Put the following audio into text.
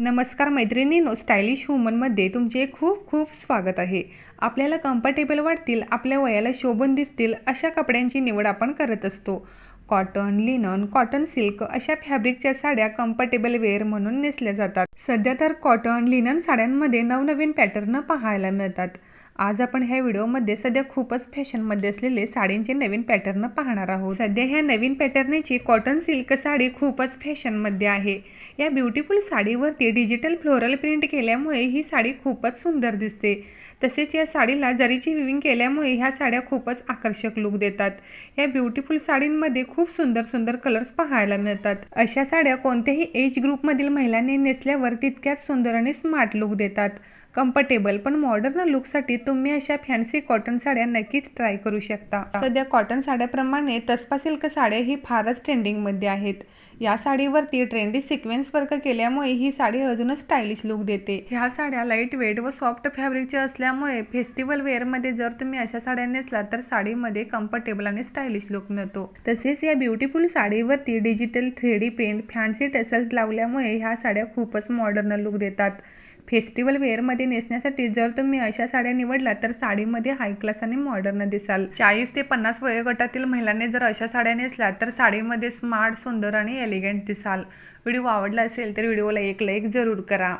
नमस्कार मैत्रिणीनो स्टायलिश वुमनमध्ये तुमचे खूप खूप स्वागत आहे. आपल्याला कम्फर्टेबल वाटतील आपल्या वयाला शोभून दिसतील अशा कपड्यांची निवड आपण करत असतो. कॉटन लिनन कॉटन सिल्क अशा फॅब्रिकच्या साड्या कम्फर्टेबल वेअर म्हणून नेसल्या जातात. सध्या तर कॉटन लिनन साड्यांमध्ये नवनवीन पॅटर्न पाहायला मिळतात. आज आपण ह्या व्हिडिओमध्ये सध्या खूपच फॅशनमध्ये असलेले साडींचे नवीन पॅटर्न पाहणार आहोत. सध्या ह्या नवीन पॅटर्नची कॉटन सिल्क साडी खूपच फॅशनमध्ये आहे. या ब्युटिफुल साडीवरती डिजिटल फ्लोरल प्रिंट केल्यामुळे ही साडी खूपच सुंदर दिसते. तसेच या साडीला जरीची विविंग केल्यामुळे ह्या साड्या खूपच आकर्षक लुक देतात. या ब्युटिफुल साडींमध्ये खूप सुंदर सुंदर कलर्स पाहायला मिळतात. अशा साड्या कोणत्याही एज ग्रुपमधील महिलांनी नेसल्यावर तितक्याच सुंदर आणि स्मार्ट लुक देतात. कम्फर्टेबल पण मॉडर्न लुकसाठी तुम्ही अशा फॅन्सी कॉटन साड्या नक्कीच ट्राय करू शकता. सध्या कॉटन साड्याप्रमाणे तस्पा सिल्क साड्या ही फारच ट्रेंडिंगमध्ये आहेत. या साडीवरती ट्रेंडी सिक्वेन्स वर्क केल्यामुळे ही साडी अजूनच स्टायलिश लुक देते. ह्या साड्या लाइट वेट व सॉफ्ट फॅब्रिकच्या असल्यामुळे फेस्टिवल वेअरमध्ये जर तुम्ही अशा साड्या नेसला तर साडीमध्ये कम्फर्टेबल आणि स्टायलिश लुक मिळतो. तसेच या beautiful साडीवरती digital three print fancy tassels लावल्यामुळे ह्या साड्या खूपच मॉडर्न लुक देतात. फेस्टिवल वेअरमध्ये नेसण्यासाठी जर तुम्ही अशा साड्या निवडल्या तर साडीमध्ये हाय क्लास आणि मॉडर्न दिसाल. चाळीस ते पन्नास वयोगटातील महिलांनी जर अशा साड्या नेसल्या तर साडीमध्ये स्मार्ट सुंदर आणि एलिगंट दिसाल व्हिडिओ आवडला असेल तर व्हिडिओला एक लाईक जरूर करा.